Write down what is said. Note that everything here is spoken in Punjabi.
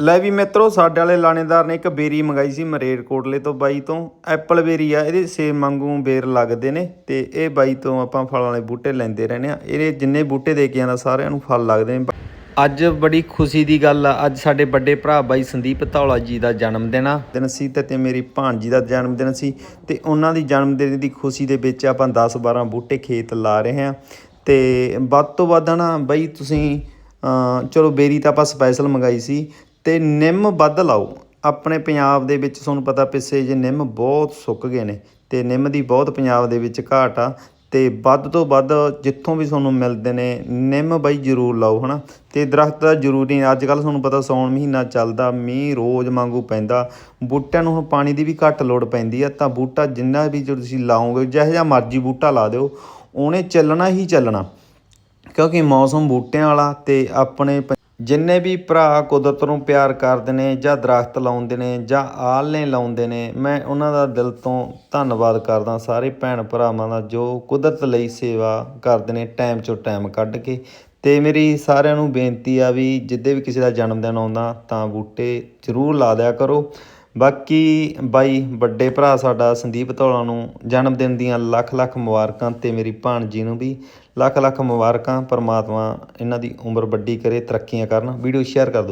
ਲੈ ਵੀ ਮਿੱਤਰੋ ਸਾਡੇ ਵਾਲੇ ਲਾਣੇਦਾਰ ਨੇ ਇੱਕ ਬੇਰੀ ਮੰਗਾਈ ਸੀ ਮਰੇਰਕੋਟਲੇ ਤੋਂ ਬਾਈ ਤੋਂ। ਐਪਲ ਬੇਰੀ ਆ ਇਹਦੇ ਸੇਬ ਵਾਂਗੂ ਬੇਰ ਲੱਗਦੇ ਨੇ ਤੇ ਇਹ ਬਾਈ ਤੋਂ ਆਪਾਂ ਫਲਾਂ ਵਾਲੇ ਬੂਟੇ ਲੈਂਦੇ ਰਹਿੰਦੇ ਆ ਇਹਦੇ ਜਿੰਨੇ ਬੂਟੇ ਦੇ ਕੇ ਆਂਦਾ ਸਾਰਿਆਂ ਨੂੰ ਫਲ ਲੱਗਦੇ ਨੇ। ਅੱਜ ਬੜੀ ਖੁਸ਼ੀ ਦੀ ਗੱਲ ਆ ਅੱਜ ਸਾਡੇ ਵੱਡੇ ਭਰਾ ਬਾਈ ਸੰਦੀਪ ਧੌਲਾ ਜੀ ਦਾ ਜਨਮ ਦਿਨ ਆ। ਦਿਨ ਸੀ ਤੇ ਤੇ ਮੇਰੀ ਭਾਣਜੀ ਦਾ ਜਨਮ ਦਿਨ ਸੀ ਤੇ ਉਹਨਾਂ ਦੀ ਜਨਮ ਦਿਨ ਦੀ ਖੁਸ਼ੀ ਦੇ ਵਿੱਚ ਆਪਾਂ 10 12 ਬੂਟੇ ਖੇਤ ਲਾ ਰਹੇ ਹਾਂ। ਤੇ ਵੱਧ ਤੋਂ ਵੱਧ ਨਾ ਬਈ ਤੁਸੀਂ ਚਲੋ ਬੇਰੀ ਤਾਂ ਆਪਾਂ ਸਪੈਸ਼ਲ ਮੰਗਾਈ ਸੀ ਤੇ ਨਿੰਮ ਵੱਧ ਲਾਓ। ਆਪਣੇ ਪੰਜਾਬ ਦੇ ਵਿੱਚ ਤੁਹਾਨੂੰ ਪਤਾ ਪਿੱਛੇ ਜੇ ਨਿੰਮ ਬਹੁਤ ਸੁੱਕ ਗਏ ਨੇ ਤੇ ਨਿੰਮ ਦੀ ਬਹੁਤ ਪੰਜਾਬ ਦੇ ਵਿੱਚ ਘਾਟ ਆ ਤੇ ਵੱਧ ਤੋਂ ਵੱਧ ਜਿੱਥੋਂ ਵੀ ਤੁਹਾਨੂੰ ਮਿਲਦੇ ਨੇ ਨਿੰਮ ਬਾਈ ਜ਼ਰੂਰ ਲਾਓ, ਹਨਾ? ਤੇ ਦਰਖਤ ਦਾ ਜ਼ਰੂਰੀ ਨਹੀਂ, ਅੱਜ ਕੱਲ ਤੁਹਾਨੂੰ ਪਤਾ ਸੌਣ ਮਹੀਨਾ ਚੱਲਦਾ, ਮੀਂਹ ਰੋਜ਼ ਵਾਂਗੂ ਪੈਂਦਾ, ਬੂਟਿਆਂ ਨੂੰ ਹੁਣ ਪਾਣੀ ਦੀ ਵੀ ਘੱਟ ਲੋੜ ਪੈਂਦੀ ਆ, ਤਾਂ ਬੂਟਾ ਜਿੰਨਾ ਵੀ ਜੋ ਤੁਸੀਂ ਲਾਓਗੇ, ਜਿਹੋ ਜਿਹਾ ਮਰਜ਼ੀ ਬੂਟਾ ਲਾ ਦਿਓ, ਉਹਨੇ ਚੱਲਣਾ ਹੀ ਚੱਲਣਾ, ਕਿਉਂਕਿ ਮੌਸਮ ਬੂਟਿਆਂ ਵਾਲਾ ਤੇ ਆਪਣੇ ਪ- ਜਿੰਨੇ ਵੀ ਭਰਾ ਕੁਦਰਤ ਨੂੰ ਪਿਆਰ ਕਰਦੇ ਨੇ ਜਾਂ ਦਰਖਤ ਲਾਉਂਦੇ ਨੇ ਜਾਂ ਆਲ੍ਹਣੇ ਲਾਉਂਦੇ ਨੇ, ਮੈਂ ਉਹਨਾਂ ਦਾ ਦਿਲ ਤੋਂ ਧੰਨਵਾਦ ਕਰਦਾ ਸਾਰੇ ਭੈਣ ਭਰਾਵਾਂ ਦਾ ਜੋ ਕੁਦਰਤ ਲਈ ਸੇਵਾ ਕਰਦੇ ਨੇ ਟਾਈਮ ਚੋਂ ਟਾਈਮ ਕੱਢ ਕੇ। ਤੇ ਮੇਰੀ ਸਾਰਿਆਂ ਨੂੰ ਬੇਨਤੀ ਆ ਵੀ ਜਿੱਦੇ ਵੀ ਕਿਸੇ ਦਾ ਜਨਮ ਦਿਨ ਆਉਂਦਾ ਤਾਂ ਬੂਟੇ ਜ਼ਰੂਰ ਲਾ ਦਿਆ ਕਰੋ। ਬਾਕੀ ਬਾਈ, ਵੱਡੇ ਭਰਾ ਸਾਡਾ ਸੰਦੀਪ ਧੌਲਾ ਨੂੰ ਜਨਮ ਦਿਨ ਦੀਆਂ ਲੱਖ ਲੱਖ ਮੁਬਾਰਕਾਂ ਤੇ ਮੇਰੀ ਭਾਣਜੀ ਨੂੰ ਵੀ ਲੱਖ ਲੱਖ ਮੁਬਾਰਕਾਂ, ਪਰਮਾਤਮਾ ਇਹਨਾਂ ਦੀ ਉਮਰ ਵੱਡੀ ਕਰੇ, ਤਰੱਕੀਆਂ ਕਰਨ। ਵੀਡੀਓ ਸ਼ੇਅਰ ਕਰ ਦਿਓ।